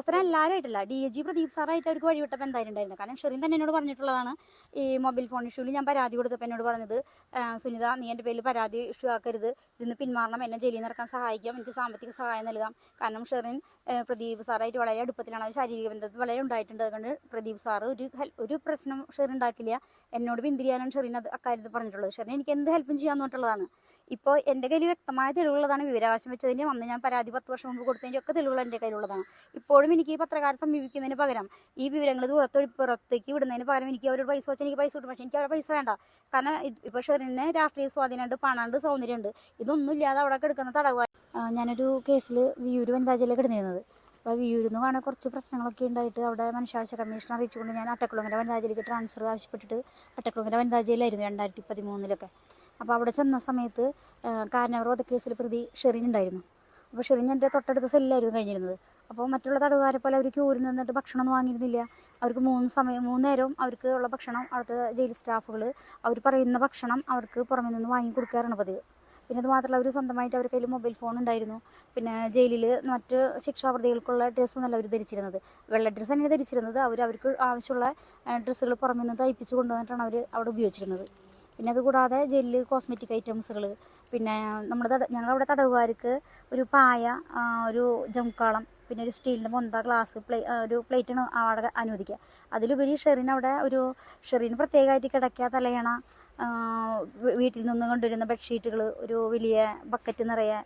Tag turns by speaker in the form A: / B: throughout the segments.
A: ഉദ്യോഗസ്ഥരെ എല്ലാവരും ആയിട്ടില്ല. ഡി എ ജി പ്രദീപ് സാറായിട്ട് അവർക്ക് വഴിവിട്ടപ്പോൾ എന്തായാലും ഉണ്ടായിരുന്നു. കാരണം ഷെറിൻ തന്നെ എന്നോട് പറഞ്ഞിട്ടുള്ളതാണ് ഈ മൊബൈൽ ഫോൺ ഇഷ്യൂവിൽ ഞാൻ പരാതി കൊടുത്തപ്പോൾ എന്നോട് പറഞ്ഞത് സുനിത നീ എന്റെ പേരിൽ പരാതി ഇഷ്യൂ ആക്കരുത്. ഇതിന്ന് പിന്മാറണം. എന്നെ ജയിലിൽ നിറക്കാൻ സഹായിക്കാം. എനിക്ക് സാമ്പത്തിക സഹായം നൽകാം. കാരണം ഷെറിൻ പ്രദീപ് സാറായിട്ട് വളരെ അടുപ്പത്തിലാണ് അവർ ശാരീരിക ബന്ധത്തിൽ വളരെ ഉണ്ടായിട്ടുണ്ട്. അതുകൊണ്ട് പ്രദീപ് സാറ് ഒരു ഒരു പ്രശ്നം ഷെറിൻ ഉണ്ടാക്കില്ല. എന്നോട് പിന്തിരിയാനാണ് ഷെറിൻ അത് അക്കാര്യത്തിൽ പറഞ്ഞിട്ടുള്ളത്. ഷെറിൻ എനിക്ക് എന്ത് ഹെൽപ്പും ചെയ്യാൻ പറഞ്ഞിട്ടുള്ളതാണ്. ഇപ്പോൾ എന്റെ കയ്യിൽ വ്യക്തമായ തെളിവുള്ളതാണ് വിവരാവകാശം വെച്ചതിന്റെ അന്ന് ഞാൻ പരാതി പത്ത് വർഷം മുമ്പ് കൊടുത്തതിന്റെ ഒക്കെ തെളിവുകൾ എന്റെ കയ്യിലുള്ളതാണ്. ഇപ്പോഴും എനിക്ക് ഈ പത്രക്കാരെ സമീപിക്കുന്നതിന് പകരം ഈ വിവരങ്ങൾ പുറത്ത് പുറത്തേക്ക് വിടുന്നതിന് പകരം എനിക്ക് അവരോട് പൈസ വെച്ചാൽ എനിക്ക് പൈസ കിട്ടും. പക്ഷേ എനിക്ക് അവരുടെ പൈസ വേണ്ട. കാരണം ഇത് ഇപ്പോൾ ഷെറിന് രാഷ്ട്രീയ സ്വാധീനമുണ്ട് പണമുണ്ട് സൗന്ദര്യമുണ്ട്. ഇതൊന്നും ഇല്ലാതെ അവിടെ കിടക്കുന്ന തടവുകാർ ഞാനൊരു കേസിൽ വിയൂർ വനിതാ ജില്ലയിൽ കിടന്നിരുന്നത്. അപ്പോൾ വിയൂരിൽ നിന്ന് കാണാൻ കുറച്ച് പ്രശ്നങ്ങളൊക്കെ ഉണ്ടായിട്ട് അവിടെ മനുഷ്യാവശ്യ കമ്മീഷൻ അറിയിച്ചുകൊണ്ട് ഞാൻ അട്ടക്കുളങ്ങര വനിതാ ജില്ലയ്ക്ക് ട്രാൻസ്ഫർ ആവശ്യപ്പെട്ടിട്ട് അട്ടക്കുളങ്ങര വനിതാ ജില്ലയിലായിരുന്നു രണ്ടായിരത്തി പതിമൂന്നിലൊക്കെ. അപ്പോൾ അവിടെ ചെന്ന സമയത്ത് കാരനവർ വധക്കേസിൽ പ്രതി ഷെറിൻ ഉണ്ടായിരുന്നു. അപ്പോൾ ഷെറിൻ എന്റെ തൊട്ടടുത്ത സെല്ലായിരുന്നു കഴിഞ്ഞിരുന്നത്. അപ്പോൾ മറ്റുള്ള തടവുകാരെ പോലെ അവർ ക്യൂരിൽ നിന്നിട്ട് ഭക്ഷണമൊന്നും വാങ്ങിയിരുന്നില്ല. അവർക്ക് മൂന്ന് സമയം മൂന്ന് നേരവും അവർക്ക് ഉള്ള ഭക്ഷണം അവിടുത്തെ ജയിൽ സ്റ്റാഫുകൾ അവർ പറയുന്ന ഭക്ഷണം അവർക്ക് പുറമെ നിന്ന് വാങ്ങി കൊടുക്കാറാണ് പതിവ്. പിന്നെ അത് മാത്രമല്ല അവർ സ്വന്തമായിട്ട് അവരുടെ കയ്യിൽ മൊബൈൽ ഫോൺ ഉണ്ടായിരുന്നു. പിന്നെ ജയിലിൽ മറ്റ് ശിക്ഷാപ്രതികൾക്കുള്ള ഡ്രസ്സൊന്നല്ല അവർ ധരിച്ചിരുന്നത്. വെള്ള ഡ്രസ്സ് തന്നെയാണ് ധരിച്ചിരുന്നത്. അവർ അവർക്ക് ആവശ്യമുള്ള ഡ്രസ്സുകൾ പുറമെ നിന്ന് തയ്പ്പിച്ച് കൊണ്ടുവന്നിട്ടാണ് അവർ അവിടെ ഉപയോഗിച്ചിരുന്നത്. പിന്നെ അതുകൂടാതെ ജെല്ല് കോസ്മെറ്റിക് ഐറ്റംസുകൾ പിന്നെ നമ്മുടെ തട ഞങ്ങളവിടെ തടവുകാർക്ക് ഒരു പായ ഒരു ജംകാളം പിന്നെ ഒരു സ്റ്റീലിന്റെ മൊന്ത ഗ്ലാസ് പ്ലേ ഒരു പ്ലേറ്റാണ് അവിടെ അനുവദിക്കുക. അതിലുപരി ഷെറിന് അവിടെ ഒരു ഷെറിന് പ്രത്യേകമായിട്ട് കിടക്കുക തലയണ വീട്ടിൽ നിന്ന് കൊണ്ടുവരുന്ന ബെഡ്ഷീറ്റുകൾ ഒരു വലിയ ബക്കറ്റ് നിറയെ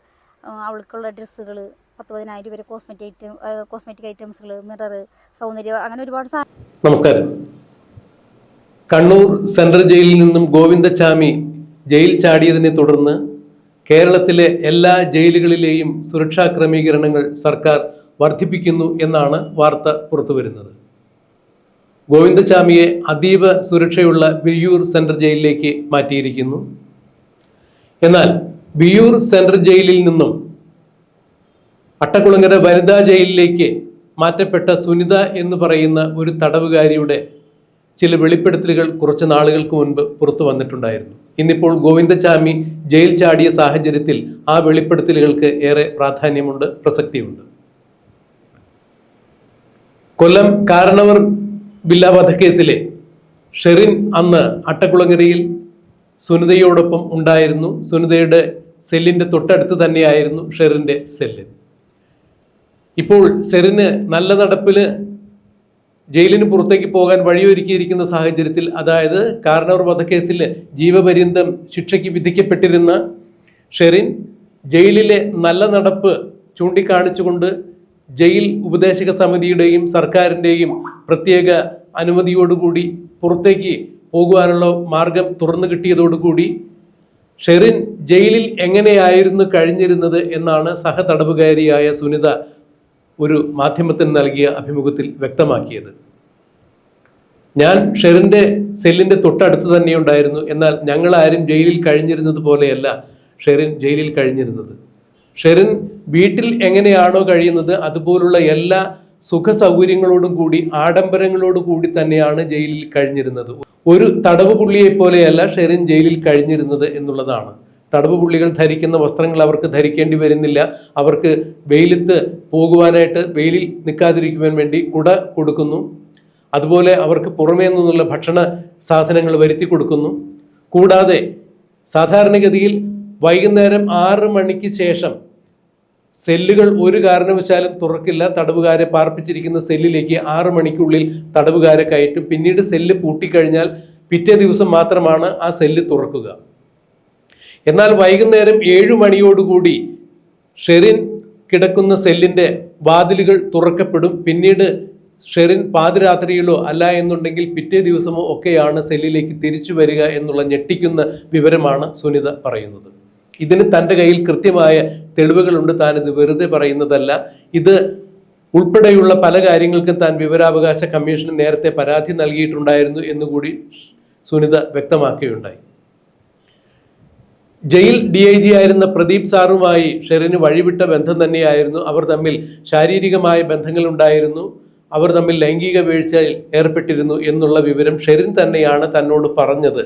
A: അവൾക്കുള്ള ഡ്രസ്സുകൾ പത്ത് പതിനായിരം വരെ കോസ്മെറ്റിക് ഐറ്റം കോസ്മെറ്റിക് ഐറ്റംസുകൾ മിറർ സൗന്ദര്യം അങ്ങനെ ഒരുപാട്
B: നമസ്കാരം. കണ്ണൂർ സെൻട്രൽ ജയിലിൽ നിന്നും ഗോവിന്ദച്ചാമി ജയിൽ ചാടിയതിനെ തുടർന്ന് കേരളത്തിലെ എല്ലാ ജയിലുകളിലെയും സുരക്ഷാ ക്രമീകരണങ്ങൾ സർക്കാർ വർദ്ധിപ്പിക്കുന്നു എന്നാണ് വാർത്ത പുറത്തുവരുന്നത്. ഗോവിന്ദച്ചാമിയെ അതീവ സുരക്ഷയുള്ള ബിയൂർ സെൻട്രൽ ജയിലിലേക്ക് മാറ്റിയിരിക്കുന്നു. എന്നാൽ ബിയൂർ സെൻട്രൽ ജയിലിൽ നിന്നും അട്ടക്കുളങ്ങര വനിതാ ജയിലിലേക്ക് മാറ്റപ്പെട്ട സുനിത എന്ന് പറയുന്ന ഒരു തടവുകാരിയുടെ ചില വെളിപ്പെടുത്തലുകൾ കുറച്ച് നാളുകൾക്ക് മുൻപ് പുറത്തു വന്നിട്ടുണ്ടായിരുന്നു. ഇന്നിപ്പോൾ ഗോവിന്ദചാമി ജയിൽ ചാടിയ സാഹചര്യത്തിൽ ആ വെളിപ്പെടുത്തലുകൾക്ക് ഏറെ പ്രാധാന്യമുണ്ട് പ്രസക്തിയുണ്ട്. കൊല്ലം കാരണവർ ബില്ല വധക്കേസിലെ ഷെറിൻ അന്ന് അട്ടക്കുളങ്ങരയിൽ സുനിതയോടൊപ്പം ഉണ്ടായിരുന്നു. സുനിതയുടെ സെല്ലിന്റെ തൊട്ടടുത്ത് തന്നെയായിരുന്നു ഷെറിന്റെ സെല്ല്. ഇപ്പോൾ സെറിന് നല്ല നടപ്പിൽ ജയിലിന് പുറത്തേക്ക് പോകാൻ വഴിയൊരുക്കിയിരിക്കുന്ന സാഹചര്യത്തിൽ അതായത് കാരണവർ വധക്കേസിൽ ജീവപര്യന്തം ശിക്ഷയ്ക്ക് വിധിക്കപ്പെട്ടിരുന്ന ഷെറിൻ ജയിലിലെ നല്ല നടപ്പ് ചൂണ്ടിക്കാണിച്ചുകൊണ്ട് ജയിൽ ഉപദേശക സമിതിയുടെയും സർക്കാരിന്റെയും പ്രത്യേക അനുമതിയോടുകൂടി പുറത്തേക്ക് പോകുവാനുള്ള മാർഗം തുറന്നു കിട്ടിയതോടുകൂടി ഷെറിൻ ജയിലിൽ എങ്ങനെയായിരുന്നു കഴിഞ്ഞിരുന്നത് എന്നാണ് സഹതടവുകാരിയായ സുനിത ഒരു മാധ്യമത്തിന് നൽകിയ അഭിമുഖത്തിൽ വ്യക്തമാക്കിയത്. ഞാൻ ഷെറിന്റെ സെല്ലിന്റെ തൊട്ടടുത്ത് തന്നെ ഉണ്ടായിരുന്നു എന്നാൽ ഞങ്ങളാരും ജയിലിൽ കഴിഞ്ഞിരുന്നത് പോലെയല്ല ഷെറിൻ ജയിലിൽ കഴിഞ്ഞിരുന്നത്. ഷെറിൻ വീട്ടിൽ എങ്ങനെയാണോ കഴിയുന്നത് അതുപോലുള്ള എല്ലാ സുഖ സൗകര്യങ്ങളോടും കൂടി ആഡംബരങ്ങളോടും കൂടി തന്നെയാണ് ജയിലിൽ കഴിഞ്ഞിരുന്നത്. ഒരു തടവ് പുള്ളിയെ പോലെയല്ല ഷെറിൻ ജയിലിൽ കഴിഞ്ഞിരുന്നത് എന്നുള്ളതാണ്. തടവ് പുള്ളികൾ ധരിക്കുന്ന വസ്ത്രങ്ങൾ അവർക്ക് ധരിക്കേണ്ടി വരുന്നില്ല. അവർക്ക് വെയിലത്ത് പോകുവാനായിട്ട് വെയിലിൽ നിൽക്കാതിരിക്കുവാൻ വേണ്ടി കുട കൊടുക്കുന്നു. അതുപോലെ അവർക്ക് പുറമേ നിന്നുള്ള ഭക്ഷണ സാധനങ്ങൾ വരുത്തി കൊടുക്കുന്നു. കൂടാതെ സാധാരണഗതിയിൽ വൈകുന്നേരം ആറ് മണിക്ക് ശേഷം സെല്ലുകൾ ഒരു കാരണവശാലും തുറക്കില്ല. തടവുകാരെ പാർപ്പിച്ചിരിക്കുന്ന സെല്ലിലേക്ക് ആറ് മണിക്കുള്ളിൽ തടവുകാരെ കയറ്റും. പിന്നീട് സെല്ല് പൂട്ടിക്കഴിഞ്ഞാൽ പിറ്റേ ദിവസം മാത്രമാണ് ആ സെല്ല് തുറക്കുക. എന്നാൽ വൈകുന്നേരം ഏഴു മണിയോടുകൂടി ഷെറിൻ കിടക്കുന്ന സെല്ലിന്റെ വാതിലുകൾ തുറക്കപ്പെടും. പിന്നീട് ഷെറിൻ പാതിരാത്രിയിലോ അല്ല എന്നുണ്ടെങ്കിൽ പിറ്റേ ദിവസമോ ഒക്കെയാണ് സെല്ലിലേക്ക് തിരിച്ചു വരിക എന്നുള്ള ഞെട്ടിക്കുന്ന വിവരമാണ് സുനിത പറയുന്നത്. ഇതിന് തന്റെ കയ്യിൽ കൃത്യമായ തെളിവുകളുണ്ട്. താനിത് വെറുതെ പറയുന്നതല്ല. ഇത് ഉൾപ്പെടെയുള്ള പല കാര്യങ്ങൾക്കും താൻ വിവരാവകാശ കമ്മീഷന് നേരത്തെ പരാതി നൽകിയിട്ടുണ്ടായിരുന്നു എന്നുകൂടി സുനിത വ്യക്തമാക്കുകയുണ്ടായി. ജയിൽ ഡി ഐ ജി ആയിരുന്ന പ്രദീപ് സാറുമായി ഷെറിന് വഴിവിട്ട ബന്ധം തന്നെയായിരുന്നു അവർ തമ്മിൽ ശാരീരികമായ ബന്ധങ്ങൾ ഉണ്ടായിരുന്നു അവർ തമ്മിൽ ലൈംഗിക വീഴ്ചയിൽ ഏർപ്പെട്ടിരുന്നു എന്നുള്ള വിവരം ഷെറിൻ തന്നെയാണ് തന്നോട് പറഞ്ഞത്.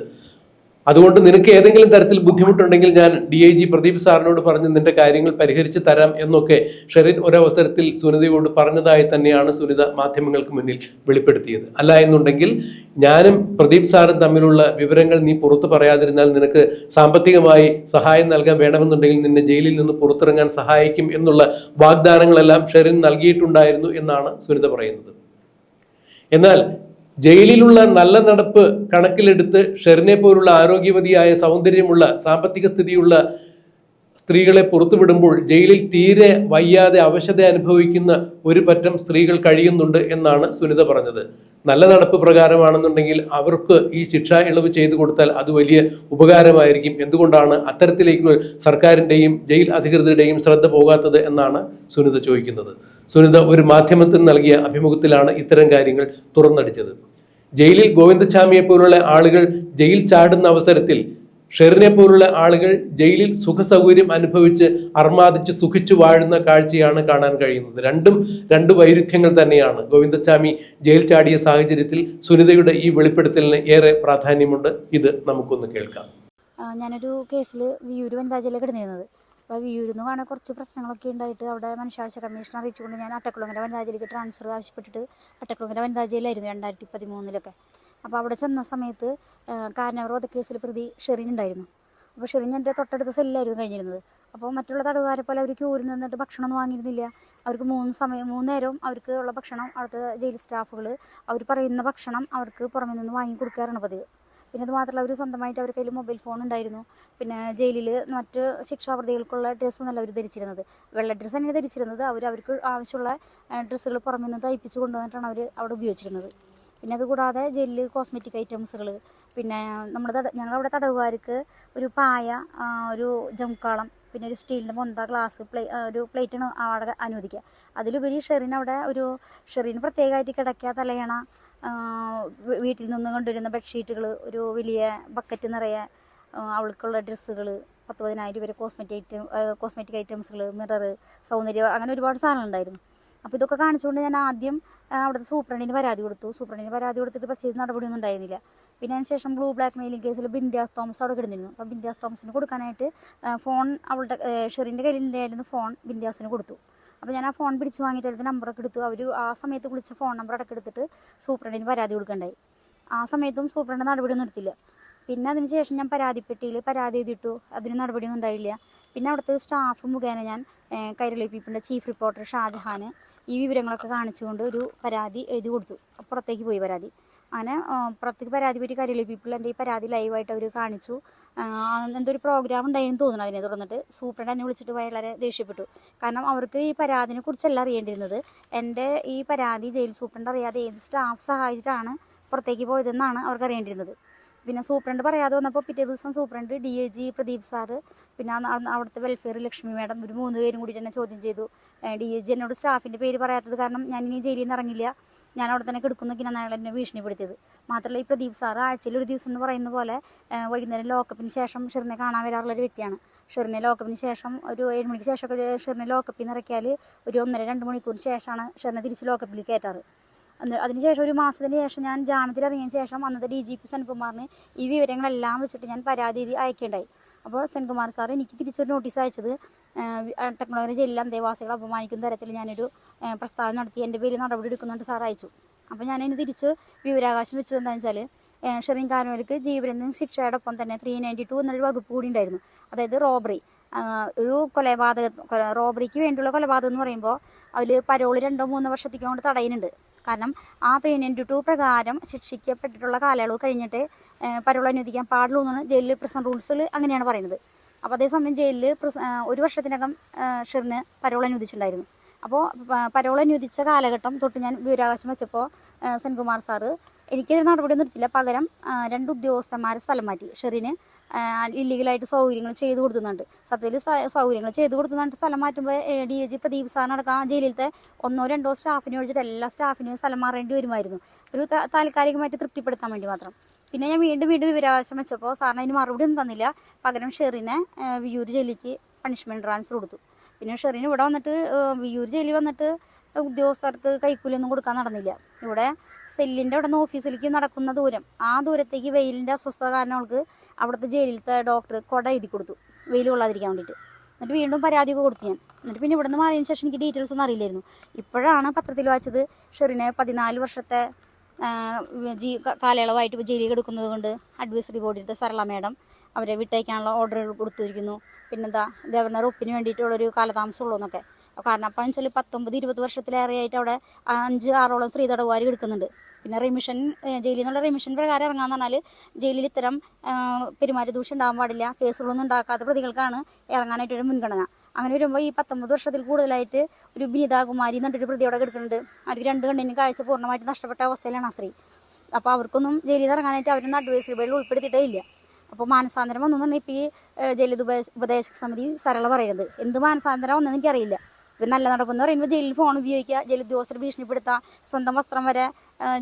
B: അതുകൊണ്ട് നിനക്ക് ഏതെങ്കിലും തരത്തിൽ ബുദ്ധിമുട്ടുണ്ടെങ്കിൽ ഞാൻ ഡി ഐ ജി പ്രദീപ് സാറിനോട് പറഞ്ഞ് നിന്റെ കാര്യങ്ങൾ പരിഹരിച്ച് തരാം എന്നൊക്കെ ഷെറിൻ ഒരവസരത്തിൽ സുനിതയോട് പറഞ്ഞതായി തന്നെയാണ് സുനിത മാധ്യമങ്ങൾക്ക് മുന്നിൽ വെളിപ്പെടുത്തിയത്. അല്ല എന്നുണ്ടെങ്കിൽ ഞാനും പ്രദീപ് സാറും തമ്മിലുള്ള വിവരങ്ങൾ നീ പുറത്തു പറയാതിരുന്നാൽ നിനക്ക് സാമ്പത്തികമായി സഹായം നൽകാൻ വേണമെന്നുണ്ടെങ്കിൽ നിന്നെ ജയിലിൽ നിന്ന് പുറത്തിറങ്ങാൻ സഹായിക്കും എന്നുള്ള വാഗ്ദാനങ്ങളെല്ലാം ഷെറിൻ നൽകിയിട്ടുണ്ടായിരുന്നു എന്നാണ് സുനിത പറയുന്നത്. എന്നാൽ ജയിലിലുള്ള നല്ല നടപ്പ് കണക്കിലെടുത്ത് ഷെറിനെ പോലുള്ള ആരോഗ്യവതിയായ സൗന്ദര്യമുള്ള സാമ്പത്തിക സ്ഥിതിയുള്ള സ്ത്രീകളെ പുറത്തുവിടുമ്പോൾ ജയിലിൽ തീരെ വയ്യാതെ അവശത അനുഭവിക്കുന്ന ഒരു പറ്റം സ്ത്രീകൾ കഴിയുന്നുണ്ട് എന്നാണ് സുനിത പറഞ്ഞത്. നല്ല നടപ്പ് പ്രകാരമാണെന്നുണ്ടെങ്കിൽ അവർക്ക് ഈ ശിക്ഷ ഇളവ് ചെയ്തു കൊടുത്താൽ അത് വലിയ ഉപകാരമായിരിക്കും. എന്തുകൊണ്ടാണ് അത്തരത്തിലേക്ക് സർക്കാരിന്റെയും ജയിൽ അധികൃതരുടെയും ശ്രദ്ധ പോകാത്തത് എന്നാണ് സുനിത ചോദിക്കുന്നത്. സുനിത ഒരു മാധ്യമത്തിന് നൽകിയ അഭിമുഖത്തിലാണ് ഇത്തരം കാര്യങ്ങൾ തുറന്നടിച്ചത്. ജയിലിൽ ഗോവിന്ദസ്വാമിയെ പോലുള്ള ആളുകൾ ജയിൽ ചാടുന്ന അവസരത്തിൽ ഷെറിനെ പോലുള്ള ആളുകൾ ജയിലിൽ സുഖസൗകര്യം അനുഭവിച്ച് അർമാദിച്ച് സുഖിച്ചു വാഴുന്ന കാഴ്ചയാണ് കാണാൻ കഴിയുന്നത്. രണ്ടും രണ്ട് വൈരുദ്ധ്യങ്ങൾ തന്നെയാണ്. ഗോവിന്ദസ്വാമി ജയിൽ ചാടിയ സാഹചര്യത്തിൽ സുനിതയുടെ ഈ വെളിപ്പെടുത്തലിന് ഏറെ പ്രാധാന്യമുണ്ട്. ഇത് നമുക്കൊന്ന് കേൾക്കാം.
A: ഞാനൊരു കേസിൽ വിയൂര് വനിതാ ജയിലിൽ കിടന്നിരുന്നത്. അപ്പോൾ കാണാൻ കുറച്ച് പ്രശ്നങ്ങളൊക്കെ ഉണ്ടായിട്ട് അവിടെ മനുഷ്യാവകാശ കമ്മീഷൻ അറിയിച്ചുകൊണ്ട് ഞാൻ അട്ടക്കുളങ്ങര വനിതാ ജയിലേക്ക് ട്രാൻസ്ഫർ ആവശ്യപ്പെട്ടിട്ട് അട്ടക്കുളങ്ങര വനിതാ ജയിലായിരുന്നു രണ്ടായിരത്തി പതിമൂന്നിലൊക്കെ അപ്പോൾ അവിടെ ചെന്ന സമയത്ത് കാരനവർ വധക്കേസിൽ പ്രതി ഷെറിൻ ഉണ്ടായിരുന്നു. അപ്പോൾ ഷെറിൻ എന്റെ തൊട്ടടുത്ത സെല്ലായിരുന്നു കഴിഞ്ഞിരുന്നത്. അപ്പോൾ മറ്റുള്ള തടവുകാരെ പോലെ അവർ ക്യൂരിൽ നിന്നിട്ട് ഭക്ഷണമൊന്നും വാങ്ങിയിരുന്നില്ല. അവർക്ക് മൂന്ന് സമയം മൂന്ന് നേരവും അവർക്ക് ഉള്ള ഭക്ഷണം അവിടുത്തെ ജയിൽ സ്റ്റാഫുകൾ അവർ പറയുന്ന ഭക്ഷണം അവർക്ക് പുറമെ നിന്ന് വാങ്ങി കൊടുക്കാറാണ് പതിവ്. പിന്നെ അത് മാത്രമല്ല അവർ സ്വന്തമായിട്ട് അവർ കയ്യിൽ മൊബൈൽ ഫോൺ ഉണ്ടായിരുന്നു. പിന്നെ ജയിലിൽ മറ്റ് ശിക്ഷാപ്രതികൾക്കുള്ള ഡ്രസ്സൊന്നല്ല അവർ ധരിച്ചിരുന്നത്. വെള്ള ഡ്രസ്സ് തന്നെയാണ് ധരിച്ചിരുന്നത്. അവർ അവർക്ക് ആവശ്യമുള്ള ഡ്രസ്സുകൾ പുറമെ നിന്ന് തയ്പ്പിച്ച് കൊണ്ടുവന്നിട്ടാണ് അവർ അവിടെ ഉപയോഗിച്ചിരുന്നത്. പിന്നെ അതുകൂടാതെ ജയിലിൽ കോസ്മെറ്റിക് ഐറ്റംസുകൾ പിന്നെ നമ്മുടെ തട ഞങ്ങളവിടെ തടവുകാർക്ക് ഒരു പായ ഒരു ജംകാളം പിന്നെ ഒരു സ്റ്റീലിന്റെ മൊന്ത ഗ്ലാസ് പ്ലേ ഒരു പ്ലേറ്റാണ് അവിടെ അനുവദിക്കുക. അതിലുപരി ഷെറിൻ അവിടെ ഒരു ഷെറിന് പ്രത്യേകമായിട്ട് കിടക്കുക തലയണ വീട്ടിൽ നിന്ന് കൊണ്ടുവരുന്ന ബെഡ്ഷീറ്റുകൾ ഒരു വലിയ ബക്കറ്റ് നിറയെ അവൾക്കുള്ള ഡ്രസ്സുകൾ പത്ത് പതിനായിരം വരെ കോസ്മെറ്റിക് ഐറ്റം കോസ്മെറ്റിക് ഐറ്റംസുകൾ മിറർ സൗന്ദര്യം അങ്ങനെ ഒരുപാട് സാധനങ്ങളുണ്ടായിരുന്നു അപ്പോൾ ഇതൊക്കെ കാണിച്ചുകൊണ്ട് ഞാൻ ആദ്യം അവിടുത്തെ സൂപ്രണ്ടിന് പരാതി കൊടുത്തു. സൂപ്രണ്ടിന് പരാതി കൊടുത്തിട്ട് പ്രത്യേകിച്ച് നടപടിയൊന്നും ഉണ്ടായിരുന്നില്ല. പിന്നെ അതിന് ശേഷം ബ്ലൂ ബ്ലാക്ക് മെയിലിംഗ് കേസിൽ ബിന്ദാസ് തോമസ് അവിടെ കിടന്നിരുന്നു. അപ്പോൾ ബിന്ദാസ് തോമസിന് കൊടുക്കാനായിട്ട് ഫോൺ അവളുടെ ഷെറിന്റെ കയ്യിലുണ്ടായിരുന്നു ഫോൺ ബിന്ദാസിന് കൊടുത്തു. അപ്പോൾ ഞാൻ ആ ഫോൺ പിടിച്ച് വാങ്ങിയിട്ട് അതിന്റെ നമ്പറൊക്കെ എടുത്തു. അവർ ആ സമയത്ത് വിളിച്ച ഫോൺ നമ്പർ അടക്കം എടുത്തിട്ട് സൂപ്രണ്ടിന് പരാതി കൊടുക്കണ്ടായി. ആ സമയത്തും സൂപ്രണ്ട് നടപടിയൊന്നും എടുത്തില്ല. പിന്നെ അതിന് ശേഷം ഞാൻ പരാതിപ്പെട്ടിയിൽ പരാതി എഴുതിയിട്ടു. അതിന് നടപടിയൊന്നും ഉണ്ടായില്ല. പിന്നെ അവിടുത്തെ സ്റ്റാഫ് മുഖേന ഞാൻ കൈരളി പീപ്പിന്റെ ചീഫ് റിപ്പോർട്ടർ ഷാജഹാന് ഈ വിവരങ്ങളൊക്കെ കാണിച്ചുകൊണ്ട് ഒരു പരാതി എഴുതി കൊടുത്തു. പുറത്തേക്ക് പോയി പരാതി. അങ്ങനെ പുറത്തേക്ക് പരാതി പറ്റി കൈരളി പീപ്പിൾ എന്റെ ഈ പരാതി ലൈവായിട്ട് അവർ കാണിച്ചു. ആ, എന്തോ ഒരു പ്രോഗ്രാം ഉണ്ടായിരുന്നു തോന്നുന്നു അതിനെ തുടർന്നിട്ട്. സൂപ്രണ്ട് എന്നെ വിളിച്ചിട്ട് വളരെ ദേഷ്യപ്പെട്ടു. കാരണം അവർക്ക് ഈ പരാതിനെ കുറിച്ചല്ല അറിയേണ്ടിരുന്നത് എന്റെ ഈ പരാതി ജയിൽ സൂപ്രണ്ട് അറിയാതെ ഏത് സ്റ്റാഫ് സഹായിച്ചിട്ടാണ് പുറത്തേക്ക് പോയതെന്നാണ് അവർക്ക് അറിയേണ്ടിരുന്നത് പിന്നെ സൂപ്രണ്ട് പറയാതെ വന്നപ്പോൾ പിറ്റേ ദിവസം superintendent D A G Pradeep sir പിന്നെ അവിടുത്തെ വെൽഫെയർ ലക്ഷ്മി മാഡം ഒരു മൂന്ന് പേരും കൂടി തന്നെ ചോദ്യം ചെയ്തു. ഡി എ ജി എന്നോട് സ്റ്റാഫിന്റെ പേര് പറയാത്തത് കാരണം ഞാൻ ഇനി ജയിലിൽ നിന്ന് ഇറങ്ങില്ല. ഞാൻ അവിടെ തന്നെ കിടക്കുന്നൊക്കെയാണ് അയാൾ എന്നെ ഭീഷണിപ്പെടുത്തിയത്. മാത്രമല്ല ഈ പ്രദീപ് സാറ് ആഴ്ചയിൽ ഒരു ദിവസം എന്ന് പറയുന്ന പോലെ വൈകുന്നേരം ലോക്കപ്പിന് ശേഷം ഷിറിനെ കാണാൻ വരാറുള്ള ഒരു വ്യക്തിയാണ്. ഷിറിനെ ലോക്കപ്പിന് ശേഷം ഒരു ഏഴ് മണിക്ക് ശേഷമൊക്കെ ഒരു ഷിറിനെ ലോക്കപ്പിൽ നിന്ന് ഇറക്കിയാൽ ഒരു ഒന്നര രണ്ട് മണിക്കൂറിന് ശേഷമാണ് ഷിറിനെ തിരിച്ച് ലോക്കപ്പിൽ കയറ്റാറ്. അതിനുശേഷം ഒരു മാസത്തിന് ശേഷം ഞാൻ ജാമ്യത്തിൽ ഇറങ്ങിയതിന് ശേഷം അന്നത്തെ ഡി ജി പി സെൻകുമാറിന് ഈ വിവരങ്ങളെല്ലാം വെച്ചിട്ട് ഞാൻ പരാതി അയക്കേണ്ടായി. അപ്പോൾ സെൻകുമാർ സാർ എനിക്ക് തിരിച്ചൊരു നോട്ടീസ് അയച്ചത് ടെക്നോളജി ജില്ല അന്തേവാസികളെ അപമാനിക്കുന്ന തരത്തിൽ ഞാനൊരു പ്രസ്താവന നടത്തി എന്റെ പേരിൽ നടപടി എടുക്കുന്നുണ്ട് സാർ അയച്ചു. അപ്പോൾ ഞാൻ അതിന് തിരിച്ച് വിവരാകാശം വെച്ചു എന്താണെന്ന് വെച്ചാൽ ഷെറിൻ കാനോലിക്ക് ജീവപര്യന്തം ശിക്ഷയോടൊപ്പം തന്നെ ത്രീ നയന്റി ടു എന്നൊരു വകുപ്പ് കൂടി ഉണ്ടായിരുന്നു. അതായത് റോബറി. ഒരു കൊലപാതക റോബറിക്ക് വേണ്ടിയുള്ള കൊലപാതകം എന്ന് പറയുമ്പോൾ അതിൽ പരോൾ രണ്ടോ മൂന്നോ വർഷത്തേക്ക് കൊണ്ട് തടയുന്നുണ്ട്. കാരണം ആ ത്രീ നയന്റി ടു പ്രകാരം ശിക്ഷിക്കപ്പെട്ടിട്ടുള്ള കാലയളവ് കഴിഞ്ഞിട്ട് പരോൾ അനുവദിക്കാൻ പാടുള്ളൂ എന്നാണ് ജയിലിൽ പ്രസന്റ് റൂൾസിൽ അങ്ങനെയാണ് പറയുന്നത്. അപ്പോൾ അതേസമയം ജയിലിൽ ഒരു വർഷത്തിനകം ഷിറിന് പരോൾ അനുവദിച്ചിട്ടുണ്ടായിരുന്നു. അപ്പോൾ പരോൾ അനുവദിച്ച കാലഘട്ടം തൊട്ട് ഞാൻ വിവരാവകാശം വെച്ചപ്പോൾ സെൻകുമാർ സാറ് എനിക്കെതിരെ നടപടി നിർത്തില്ല പകരം രണ്ട് ഉദ്യോഗസ്ഥന്മാരെ സ്ഥലം മാറ്റി. ഷെറിന് ഇല്ലീഗലായിട്ട് സൗകര്യങ്ങൾ ചെയ്തു കൊടുക്കുന്നുണ്ട്. സത്യത്തിൽ സൗകര്യങ്ങൾ ചെയ്തു കൊടുക്കുന്നുണ്ട്. സ്ഥലം മാറ്റുമ്പോൾ ഡി എ ജി പ്രദീപ് സാറിനടക്കം ജയിലിലത്തെ ഒന്നോ രണ്ടോ സ്റ്റാഫിനെ ഒഴിച്ചിട്ട് എല്ലാ സ്റ്റാഫിനെയും സ്ഥലം മാറേണ്ടി വരുമായിരുന്നു. ഒരു താൽക്കാലികമായിട്ട് തൃപ്തിപ്പെടുത്താൻ വേണ്ടി മാത്രം. പിന്നെ ഞാൻ വീണ്ടും വീണ്ടും വിവരാവകാശം വെച്ചപ്പോൾ സാറിന് അതിന് മറുപടി ഒന്നും തന്നില്ല. പകരം ഷെറിനെ വിയൂർ ജയിലിക്ക് പണിഷ്മെന്റ് ട്രാൻസ്ഫർ കൊടുത്തു. പിന്നെ ഷെറിന് ഇവിടെ വന്നിട്ട് വിയൂർ ജയിലിൽ വന്നിട്ട് ഉദ്യോഗസ്ഥർക്ക് കൈക്കൂലിയൊന്നും കൊടുക്കാൻ നടന്നില്ല. ഇവിടെ സെല്ലിന്റെ അവിടെ നിന്ന് ഓഫീസിലേക്ക് നടക്കുന്ന ദൂരം ആ ദൂരത്തേക്ക് വെയിലിന്റെ അസ്വസ്ഥത കാരണം അവൾക്ക് അവിടുത്തെ ജയിലിലത്തെ ഡോക്ടർ കൊട എഴുതി കൊടുത്തു. വെയിൽ കൊള്ളാതിരിക്കാൻ വേണ്ടിയിട്ട്. എന്നിട്ട് വീണ്ടും പരാതിയൊക്കെ കൊടുത്തു ഞാൻ. എന്നിട്ട് പിന്നെ ഇവിടുന്ന് മാറിയതിന് ശേഷം എനിക്ക് ഡീറ്റെയിൽസ് ഒന്നും അറിയില്ലായിരുന്നു. ഇപ്പോഴാണ് പത്രത്തിൽ വായിച്ചത് ഷെറിനെ പതിനാല് വർഷത്തെ ജീ കാലയളവായിട്ട് ജയിലിൽ കിടക്കുന്നത് കൊണ്ട് അഡ്വൈസറി ബോർഡിലത്തെ സരള മേഡം അവരെ വിട്ടയക്കാനുള്ള ഓർഡറുകൾ കൊടുത്തിരിക്കുന്നു. പിന്നെന്താ ഗവർണർ ഒപ്പിന് വേണ്ടിയിട്ടുള്ളൊരു കാലതാമസമുള്ളൂ എന്നൊക്കെ. കാരണം അപ്പം വെച്ചാൽ പത്തൊമ്പത് ഇരുപത് വർഷത്തിലേറെയായിട്ട് അവിടെ അഞ്ച് ആറോളം സ്ത്രീ തടവുകാർ കിടക്കുന്നുണ്ട്. പിന്നെ റിമിഷൻ ജയിലിൽ നിന്നുള്ള റിമിഷൻ പ്രകാരം ഇറങ്ങാന്ന് പറഞ്ഞാൽ ജയിലിൽ ഇത്തരം പെരുമാറ്റ ദൂഷ്യം ഉണ്ടാകാൻ പാടില്ല കേസുകളൊന്നും ഉണ്ടാക്കാത്ത പ്രതികൾക്കാണ് ഇറങ്ങാനായിട്ടൊരു മുൻഗണന. അങ്ങനെ വരുമ്പോൾ ഈ പത്തൊമ്പത് വർഷത്തിൽ കൂടുതലായിട്ട് ഒരു ബിനിതാകുമാരി എന്നിട്ടൊരു പ്രതി അവിടെ കിടക്കുന്നുണ്ട്. അവർക്ക് രണ്ട് കണ്ണിന് കാഴ്ച പൂർണമായിട്ട് നഷ്ടപ്പെട്ട അവസ്ഥയിലാണ് ആ സ്ത്രീ. അപ്പോൾ അവർക്കൊന്നും ജയിലിൽ നിന്ന് ഇറങ്ങാനായിട്ട് അവരൊന്നും അഡ്വൈസ് ബോർഡിൽ ഉൾപ്പെടുത്തിയിട്ടേ ഇല്ല. അപ്പോൾ മാനസാന്തരം വന്നു ഇപ്പോൾ ഈ ഉപദേശ ഉപദേശക സമിതി സരള പറയുന്നത്. എന്ത് മാനസാന്തരം വന്നതെന്ന് എനിക്കറിയില്ല. ഇപ്പം നല്ല നടപ്പെന്ന് പറയുമ്പോൾ ജയിലിൽ ഫോൺ ഉപയോഗിക്കുക ജയിൽ ഉദ്യോഗസ്ഥർ ഭീഷണിപ്പെടുത്തുക സ്വന്തം വസ്ത്രം വരെ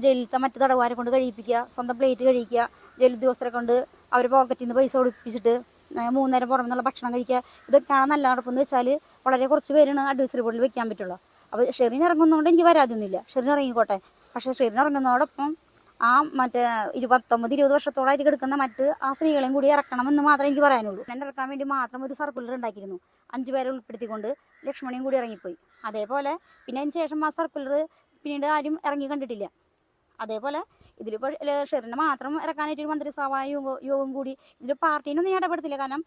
A: ജയിലിലത്തെ മറ്റു തടവുകാരെ കൊണ്ട് കഴിയിപ്പിക്കുക സ്വന്തം പ്ലേറ്റ് കഴിക്കുക ജയിൽ ഉദ്യോഗസ്ഥരെ കൊണ്ട് അവർ പോക്കറ്റിൽ നിന്ന് പൈസ കൊടുപ്പിച്ചിട്ട് ആ, മൂന്നേരം പുറമെ നിന്നുള്ള ഭക്ഷണം കഴിക്കുക. ഇതൊക്കെയാണ് നല്ല നടപ്പെന്ന് വെച്ചാൽ വളരെ കുറച്ച് പേരാണ് അഡ്വൈസറി ബോർഡിൽ വെക്കാൻ പറ്റുള്ളൂ. അപ്പോൾ ഷെറിൻ ഇറങ്ങുന്നതുകൊണ്ട് എനിക്ക് വരാതൊന്നുമില്ല ഷെറിൻ ഇറങ്ങിക്കോട്ടെ. പക്ഷേ ഷെറിൻ ഇറങ്ങുന്നതോടൊപ്പം ആ മറ്റേ ഇരു പത്തൊമ്പത് ഇരുപത് വർഷത്തോളമായിട്ട് കിടക്കുന്ന മറ്റ് ആ സ്ത്രീകളെയും കൂടി ഇറക്കണമെന്ന് മാത്രമേ എനിക്ക് പറയാനുള്ളൂ. എന്നെ ഇറക്കാൻ വേണ്ടി മാത്രം ഒരു സർക്കുലർ ഉണ്ടാക്കിയിരുന്നു. അഞ്ചു പേരെ ഉൾപ്പെടുത്തിക്കൊണ്ട് ലക്ഷ്മണിയും കൂടി ഇറങ്ങിപ്പോയി. അതേപോലെ പിന്നെ അതിന് ശേഷം ആ സർക്കുലർ പിന്നീട് ആരും ഇറങ്ങി കണ്ടിട്ടില്ല. അതേപോലെ ഇതിലിപ്പോൾ ഷെറിനെ മാത്രം ഇറക്കാനായിട്ട് ഒരു മന്ത്രിസഭാ യോഗം കൂടി ഇതിൽ പാർട്ടീനൊന്നും ഞാൻ ഇടപെടുത്തില്ല. കാരണം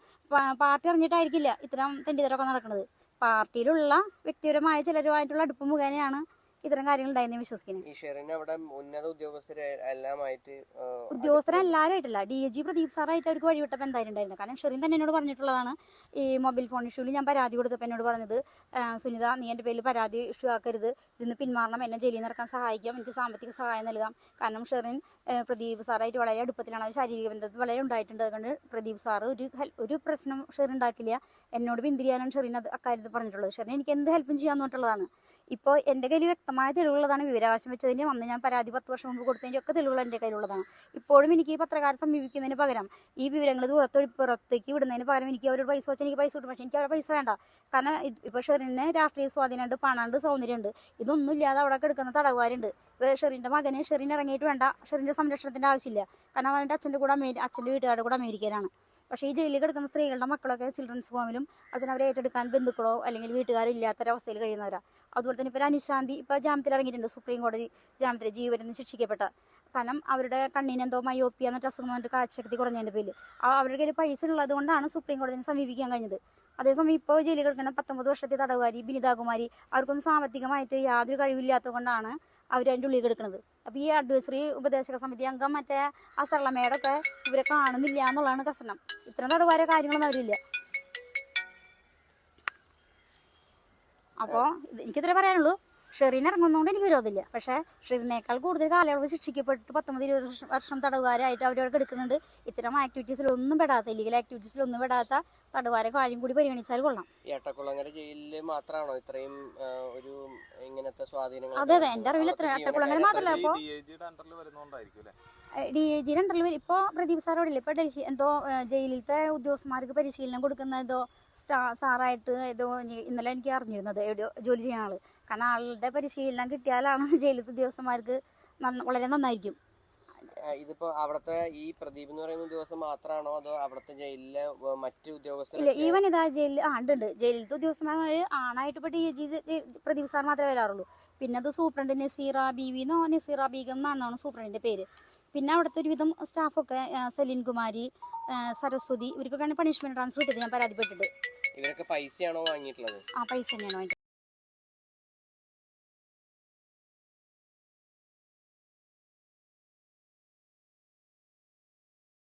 A: പാർട്ടി അറിഞ്ഞിട്ടായിരിക്കില്ല ഇത്തരം തെണ്ടിത്തരമൊക്കെ നടക്കുന്നത് പാർട്ടിയിലുള്ള വ്യക്തിപരമായ ചിലരുമായിട്ടുള്ള അടുപ്പ് മുഖേനയാണ് ഇത്തരം കാര്യങ്ങൾ ഉണ്ടായിരുന്നു വിശ്വസിക്കുന്നത്
C: അവിടെ ഉന്നത ഉദ്യോഗസ്ഥരെ എല്ലാമായിട്ട്
A: ആയിട്ടില്ല ഡി എ ജി പ്രദീപ് സാറായിട്ട് അവർക്ക് വഴിവിട്ടപ്പോൾ എന്തായാലും ഉണ്ടായിരുന്നു. കാരണം ഷെറിൻ തന്നെ എന്നോട് പറഞ്ഞിട്ടുള്ളതാണ് ഈ മൊബൈൽ ഫോൺ ഇഷ്യൂവിൽ ഞാൻ പരാതി കൊടുത്തപ്പോൾ എന്നോട് പറഞ്ഞത് "ആ, സുനിത നീ എന്റെ പേരിൽ പരാതി ഇഷ്യൂ ആക്കരുത്. ഇതിന്ന് പിന്മാറണം. എന്നെ ജയിലിൽ നിറക്കാൻ സഹായിക്കാം. എനിക്ക് സാമ്പത്തിക സഹായം നൽകാം. കാരണം ഷെറിൻ പ്രദീപ് സാറായിട്ട് വളരെ അടുപ്പത്തിലാണ് അവർ ശാരീരിക ബന്ധത്തിൽ വളരെ ഉണ്ടായിട്ടുണ്ട്. അതുകൊണ്ട് പ്രദീപ് സാറ് ഒരു ഒരു പ്രശ്നം ഷെറിൻ ഉണ്ടാക്കില്ല. എന്നോട് പിന്തിരിയാനാണ് ഷെറിൻ അത് അക്കാര്യത്തിൽ പറഞ്ഞിട്ടുള്ളത്. ഷെറിൻ എനിക്ക് എന്ത് ഹെൽപ്പും ചെയ്യാൻ പറഞ്ഞിട്ടുള്ളതാണ്. ഇപ്പോൾ എന്റെ കയ്യിൽ വ്യക്തമായ തെളിവുള്ളതാണ് വിവരാവകാശം വെച്ചതിന്റെ അന്ന് ഞാൻ പരാതി പത്ത് വർഷം മുമ്പ് കൊടുത്തതിന്റെ ഒക്കെ തെളിവുകൾ എന്റെ കയ്യിലുള്ളതാണ്. ഇപ്പോഴും എനിക്ക് ഈ പത്രക്കാരെ സമീപിക്കുന്നതിന് പകരം ഈ വിവരങ്ങൾ പുറത്ത് പുറത്തേക്ക് വിടുന്നതിന് പകരം എനിക്ക് അവരോട് പൈസ വെച്ചാൽ എനിക്ക് പൈസ കിട്ടും. പക്ഷേ എനിക്ക് അവരുടെ പൈസ വേണ്ട. കാരണം ഇപ്പോൾ ഷെറിന് രാഷ്ട്രീയ സ്വാധീനമുണ്ട് പണമുണ്ട് സൗന്ദര്യമുണ്ട് ഇതൊന്നും ഇല്ലാതെ അവിടെ കിടക്കുന്ന തടവുകാരുണ്ട്. ഷെറിന്റെ മകന് ഷെറിൻ ഇറങ്ങിയിട്ട് വേണ്ട. ഷെറിന്റെ സംരക്ഷണത്തിന്റെ ആവശ്യമില്ല. കാരണം അവന്റെ അച്ഛന്റെ കൂടെ അച്ഛന്റെ വീട്ടുകാരുടെ കൂടെ അമേരിക്കയിലാണ്. പക്ഷേ ഈ ജയിലിൽ കിടക്കുന്ന സ്ത്രീകളുടെ മക്കളൊക്കെ ചിൽഡ്രൻസ് ഹോമിലും അതിനവരെ ഏറ്റെടുക്കാൻ ബന്ധുക്കളോ അല്ലെങ്കിൽ വീട്ടുകാരോ ഇല്ലാത്തൊരവസ്ഥയിൽ കഴിയുന്നവരാ. അതുപോലെ തന്നെ ഇപ്പോൾ അനുശാന്തി ഇപ്പോൾ ജാമ്യത്തിൽ ഇറങ്ങിയിട്ടുണ്ട്. സുപ്രീം കോടതി ജാമ്യത്തിൽ ജീവനെന്ന് ശിക്ഷിക്കപ്പെട്ട. കാരണം അവരുടെ കണ്ണിന് എന്തോ മയോപ്പിയ എന്നിട്ട് അസുഖം വന്നിട്ട് കാഴ്ചശക്തി കുറഞ്ഞതിന്റെ പേരിൽ. അവരുടെ കയ്യിൽ പൈസ ഉള്ളത് കൊണ്ടാണ് സുപ്രീം കോടതിനെ സമീപിക്കാൻ കഴിഞ്ഞത്. അതേസമയം ഇപ്പോൾ ജയിലിൽ കിടക്കുന്ന പത്തൊമ്പത് വർഷത്തെ തടവുകാരി ബിനിതാകുമാരി അവർക്കൊന്നും സാമ്പത്തികമായിട്ട് യാതൊരു കഴിവില്ലാത്തത് കൊണ്ടാണ് അവർ അതിന്റെ ഉള്ളിൽ കിടക്കുന്നത് അപ്പോൾ ഈ അഡ്വൈസറി ഉപദേശക സമിതി അംഗം മറ്റേ ആ സരളമേടൊക്കെ ഇവരെ കാണുന്നില്ല എന്നുള്ളതാണ് കഷ്ടം ഇത്ര തടവുകാരെ കാര്യങ്ങളൊന്നും അവരില്ല. അപ്പോൾ എനിക്കിത്രേ പറയാനുള്ളൂ. ഷെറിൻ ഇറങ്ങുന്നതുകൊണ്ട് എനിക്ക് വിരോധമില്ല. പക്ഷേ ഷെറിനേക്കാൾ കൂടുതൽ കാലയളവ് ശിക്ഷിക്കപ്പെട്ട് പത്തൊമ്പത് ഇരുപത് വർഷം- തടവുകാരായിട്ട് അവരവിടെ എടുക്കുന്നുണ്ട് ഇത്തരം ആക്ടിവിറ്റീസിലൊന്നും പെടാത്ത ഇല്ലീഗൽ ആക്ടിവിറ്റീസിലൊന്നും പെടാത്ത തടവുകാരെ കാര്യം കൂടി പരിഗണിച്ചാൽ കൊള്ളാം.
C: ഏട്ടക്കുളങ്ങര ജയിലിൽ മാത്രമാണോ ഇത്രയും ഒരു സ്വാധീനങ്ങൾ
A: അതെ അതെ. എന്റെ അറിവിൽ എത്ര അട്ടക്കുളങ്ങനെ മാത്രമല്ല. അപ്പോൾ
D: ഡി ഐ ജിയുടെ അണ്ടറിൽ
A: എ ഇപ്പോൾ പ്രദീപ് സാറോടില്ല ഇപ്പോൾ ഡൽഹി എന്തോ ജയിലിലത്തെ ഉദ്യോഗസ്ഥന്മാർക്ക് പരിശീലനം കൊടുക്കുന്ന ഏതോ സ്റ്റാ സാറായിട്ട് ഏതോ ഇന്നലെ എനിക്ക് അറിഞ്ഞിരുന്നത് എവിടെയോ ജോലി ചെയ്യുന്ന ആൾ. കാരണം ആളുടെ പരിശീലനം കിട്ടിയാലാണ് ജയിലിലത്തെ ഉദ്യോഗസ്ഥന്മാർക്ക് വളരെ നന്നായിരിക്കും.
C: ഇതിപ്പോ അവിടുത്തെ ഈ പ്രദീപ് എന്ന് പറയുന്ന ഉദ്യോഗസ്ഥൻ മാത്രമാണോ അതോ അവിടുത്തെ ജയിലിലെ മറ്റു ഉദ്യോഗസ്ഥർ
A: ഇല്ല ഈവൻ ഇതാ ജയിലിൽ ആ ഉണ്ട് ഉണ്ട്. ജയിലിലത്തെ ഉദ്യോഗസ്ഥന്മാർ ആണായിട്ട് ഡി ജി പ്രദീപ് സാർ മാത്രമേ വരാറുള്ളൂ. പിന്നെ അത് സൂപ്രണ്ട് നസീറ ബീവി എന്നോ നസീറ ബീഗം എന്നാണെന്നാണ് സൂപ്രണ്ടിന്റെ പേര്. പിന്നെ അവിടുത്തെ ഒരുവിധം സ്റ്റാഫൊക്കെ സലീൻ കുമാരി സരസ്വതി ഇവർക്കൊക്കെയാണ് പണിഷ്മെന്റ് ട്രാൻസ്ഫർ കിട്ടിയത് ഞാൻ പരാതിപ്പെട്ടിട്ട്.
C: ഇവരൊക്കെ പൈസയാണോ വാങ്ങിയിട്ടുള്ളത്?
A: ആ പൈസ തന്നെയാണ് അതിന്റെ